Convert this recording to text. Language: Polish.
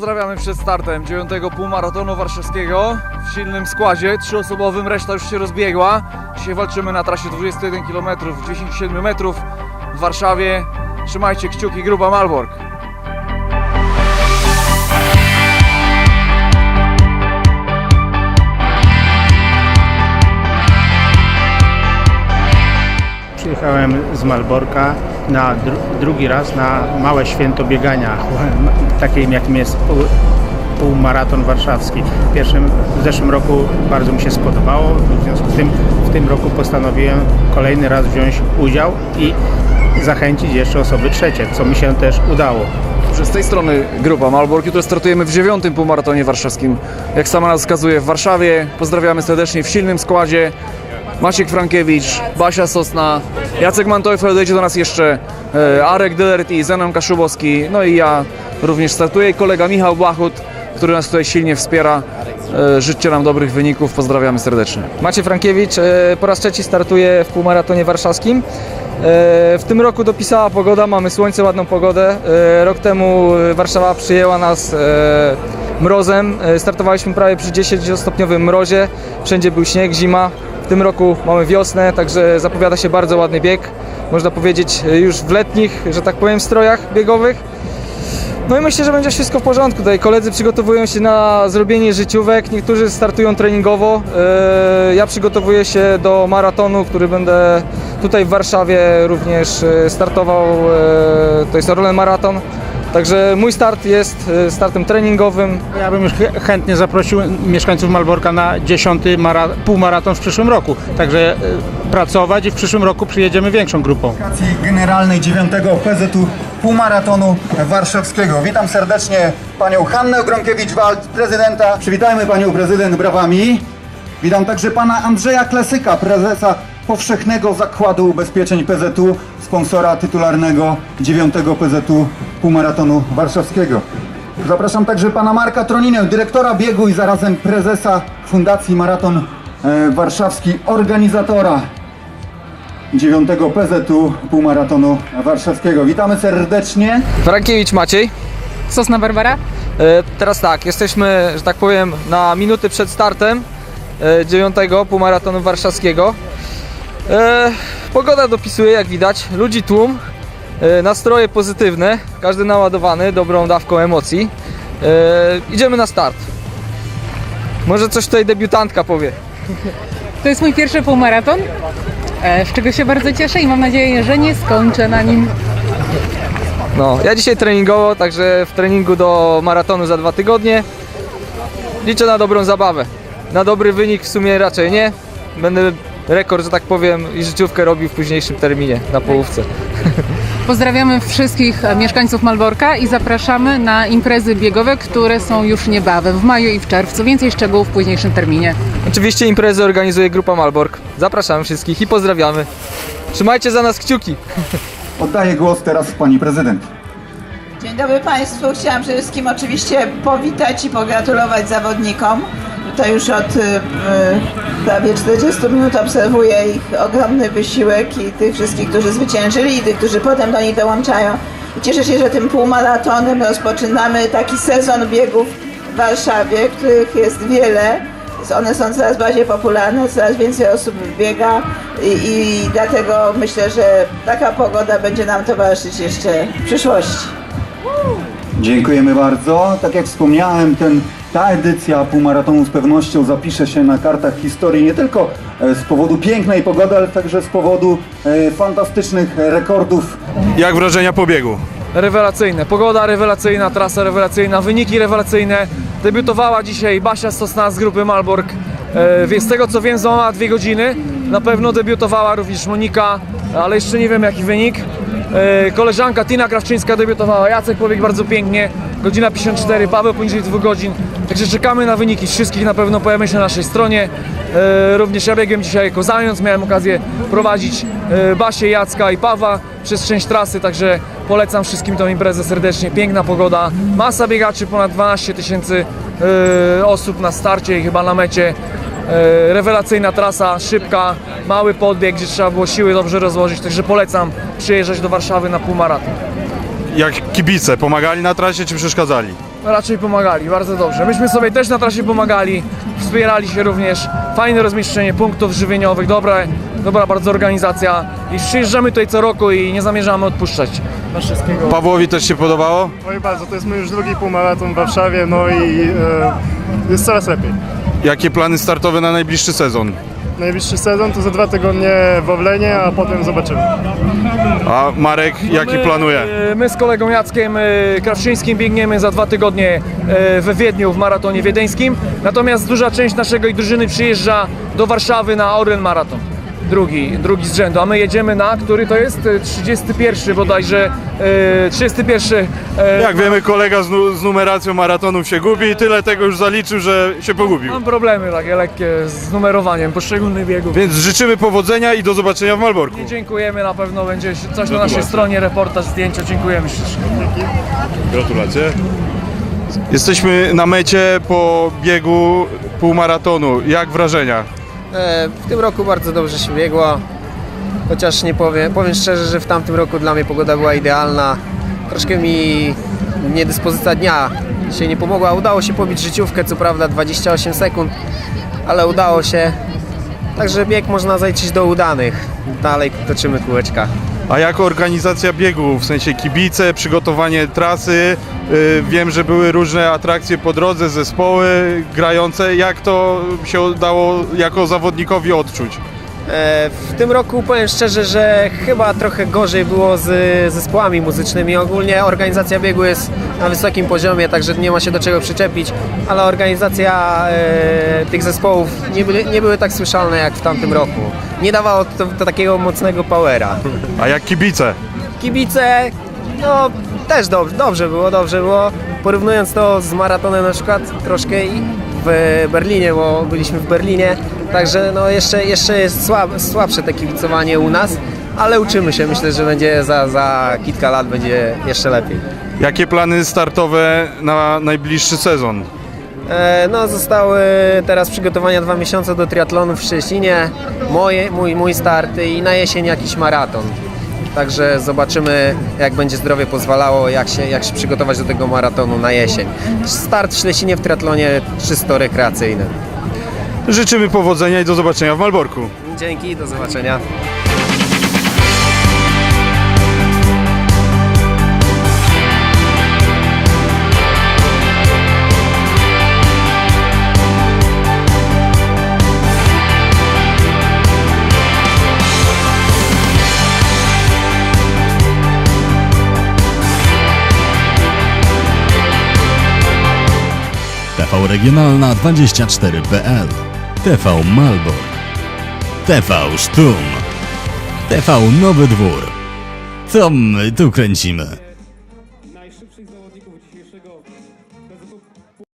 Pozdrawiamy przed startem 9 półmaratonu warszawskiego w silnym składzie, trzyosobowym, reszta już się rozbiegła. Dzisiaj walczymy na trasie 21 km, 97 metrów w Warszawie. Trzymajcie kciuki, grupa Malbork. Z Malborka na dru- drugi raz na małe święto biegania, takim jakim jest pół, półmaraton warszawski. W, pierwszym, w zeszłym roku bardzo mi się spodobało, w związku z tym w tym roku postanowiłem kolejny raz wziąć udział i zachęcić jeszcze osoby trzecie, co mi się też udało. Z tej strony grupa Malbork, jutro startujemy w dziewiątym półmaratonie warszawskim. Jak sama nas wskazuje w Warszawie. Pozdrawiamy serdecznie w silnym składzie. Maciek Frankiewicz, Basia Sosna, Jacek Manteufel, dojdzie do nas jeszcze e, Arek Dylert i Zenon Kaszubowski, no i ja również startuję kolega Michał Błachut, który nas tutaj silnie wspiera. E, Życzcie nam dobrych wyników, pozdrawiamy serdecznie. Maciej Frankiewicz e, po raz trzeci startuje w półmaratonie warszawskim. W tym roku dopisała pogoda, mamy słońce, ładną pogodę. Rok temu Warszawa przyjęła nas mrozem. E, Startowaliśmy prawie przy 10-stopniowym mrozie. Wszędzie był śnieg, zima. W tym roku mamy wiosnę, także zapowiada się bardzo ładny bieg. Można powiedzieć e, już w letnich, że tak powiem, strojach biegowych. No i myślę, że będzie wszystko w porządku. Tutaj koledzy przygotowują się na zrobienie życiówek, niektórzy startują treningowo. Yy, Ja przygotowuję się do maratonu, który będę tutaj w Warszawie również startował. To jest Orlen Maraton. Także mój start jest yy, startem treningowym. Ja bym już ch- chętnie zaprosił mieszkańców Malborka na 10 mara- półmaraton w przyszłym roku. Także e, pracować i w przyszłym roku przyjedziemy większą grupą. Generalnej 9 PZU Półmaratonu Warszawskiego. Witam serdecznie panią Hannę Gronkiewicz-Wald, prezydenta. Przywitajmy panią prezydent brawami. Witam także pana Andrzeja Klesyka, prezesa Powszechnego Zakładu Ubezpieczeń PZU, sponsora tytularnego 9 PZU Półmaratonu Warszawskiego. Zapraszam także pana Marka Troninę, dyrektora biegu i zarazem prezesa Fundacji Maraton e, Warszawski, organizatora 9 PZU Półmaratonu Warszawskiego. Witamy serdecznie. Frankiewicz Maciej. Sosna Barbara? E, Teraz tak, jesteśmy, że tak powiem, na minuty przed startem e, dziewiątego półmaratonu warszawskiego. E, Pogoda dopisuje, jak widać, ludzi tłum, nastroje pozytywne, każdy naładowany dobrą dawką emocji. E, Idziemy na start. Może coś tutaj debiutantka powie. To jest mój pierwszy półmaraton, e, z czego się bardzo cieszę i mam nadzieję, że nie skończę na nim. No, ja dzisiaj treningowo, także w treningu do maratonu za dwa tygodnie. Liczę na dobrą zabawę. Na dobry wynik w sumie raczej nie. Będę rekord, że tak powiem, i życiówkę robił w późniejszym terminie, na połówce. Pozdrawiamy wszystkich e, mieszkańców Malborka i zapraszamy na imprezy biegowe, które są już niebawem, w maju i w czerwcu. Więcej szczegółów w późniejszym terminie. Oczywiście imprezę organizuje grupa Malbork. Zapraszamy wszystkich i pozdrawiamy. Trzymajcie za nas kciuki. Oddaję głos teraz pani prezydent. Dzień dobry Państwu. Chciałam przede wszystkim oczywiście powitać i pogratulować zawodnikom. Tutaj już od y, y, prawie 40 minut obserwuję ich ogromny wysiłek i tych wszystkich, którzy zwyciężyli i tych, którzy potem do nich dołączają. Cieszę się, że tym półmaratonem rozpoczynamy taki sezon biegów w Warszawie, których jest wiele. One są coraz bardziej popularne, coraz więcej osób biega i, i dlatego myślę, że taka pogoda będzie nam towarzyszyć jeszcze w przyszłości. Dziękujemy bardzo. Tak jak wspomniałem, ten, ta edycja półmaratonu z pewnością zapisze się na kartach historii nie tylko e, z powodu pięknej pogody, ale także z powodu e, fantastycznych rekordów Jak wrażenia po biegu? Rewelacyjne, pogoda rewelacyjna, trasa rewelacyjna, wyniki rewelacyjne. Debiutowała dzisiaj Basia Sosna z grupy Malbork. E, Z tego co wiem, złamała dwie godziny. Na pewno debiutowała również Monika, ale jeszcze nie wiem jaki wynik. E, Koleżanka Tina Krawczyńska debiutowała, Jacek pobiegł bardzo pięknie, godzina 54, Paweł poniżej dwóch godzin. Także czekamy na wyniki wszystkich, na pewno pojawią się na naszej stronie. E, Również ja biegłem dzisiaj jako zając, miałem okazję prowadzić e, Basię, Jacka i Pawła przez część trasy, także polecam wszystkim tą imprezę serdecznie. Piękna pogoda, masa biegaczy, ponad 12 tysięcy osób na starcie i chyba na mecie. E, Rewelacyjna trasa, szybka, mały podbieg, gdzie trzeba było siły dobrze rozłożyć, także polecam przyjeżdżać do Warszawy na półmaraton. Jak kibice pomagali na trasie czy przeszkadzali? Raczej pomagali, bardzo dobrze. Myśmy sobie też na trasie pomagali, wspierali się również. Fajne rozmieszczenie punktów żywieniowych, dobra, dobra bardzo organizacja. I przyjeżdżamy tutaj co roku i nie zamierzamy odpuszczać. Na wszystkiego. Pawłowi też się podobało? Oj bardzo, to jest mój już drugi półmaraton w Warszawie, no i e, jest coraz lepiej. Jakie plany startowe na najbliższy sezon? Najbliższy sezon to za dwa tygodnie w a potem zobaczymy. A Marek, jaki My, planuje? e, My z kolegą Jackiem e, Krawczyńskim biegniemy za dwa tygodnie e, we Wiedniu w maratonie wiedeńskim. Natomiast duża część naszego drużyny przyjeżdża do Warszawy na Orlen Maraton. Drugi, drugi z rzędu, a my jedziemy na, który to jest E, 31 bodajże, e, 31 e, Jak wiemy, kolega z, nu- z numeracją maratonów się gubi i tyle tego już zaliczył, że się pogubił. Mam problemy takie lekkie z numerowaniem poszczególnych biegów. Więc życzymy powodzenia i do zobaczenia w Malborku. Dziękujemy, na pewno będzie coś na naszej stronie, reportaż, zdjęcia, dziękujemy ślicznie. Gratulacje. Jesteśmy na mecie po biegu półmaratonu. Jak wrażenia? E, W tym roku bardzo dobrze się biegło, chociaż nie powiem, powiem szczerze, że w tamtym roku dla mnie pogoda była idealna. Troszkę mi niedyspozycja dnia się nie pomogła. Udało się pobić życiówkę, co prawda 28 sekund, ale udało się. Także bieg można zaliczyć do udanych. Dalej toczymy kółeczka. A jak organizacja biegu, w sensie kibice, przygotowanie trasy? Yy, wiem, że były różne atrakcje po drodze, zespoły grające. Jak to się udało jako zawodnikowi odczuć? E, W tym roku powiem szczerze, że chyba trochę gorzej było z zespołami muzycznymi. Ogólnie organizacja biegu jest na wysokim poziomie, także nie ma się do czego przyczepić, ale organizacja e, tych zespołów nie, były, nie były tak słyszalne jak w tamtym roku. Nie dawało to, to takiego mocnego powera. A jak kibice? Kibice, no też dobrze, dobrze było, dobrze było. Porównując to z maratonem na przykład troszkę i w Berlinie, bo byliśmy w Berlinie, także no jeszcze, jeszcze jest słab, słabsze te kibicowanie u nas, ale uczymy się, myślę, że będzie za, za kilka lat będzie jeszcze lepiej. Jakie plany startowe na najbliższy sezon? E, No, zostały teraz przygotowania dwa miesiące do triatlonu w Szczecinie, moje, mój, mój start i na jesień jakiś maraton. Także zobaczymy, jak będzie zdrowie pozwalało, jak się, jak się przygotować do tego maratonu na jesień. Start w Szczecinie w triatlonie czysto rekreacyjny. Życzymy powodzenia i do zobaczenia w Malborku. Dzięki, do zobaczenia. TV Regionalna 24.pl TV Malbork TV Sztum TV Nowy Dwór. To my tu kręcimy.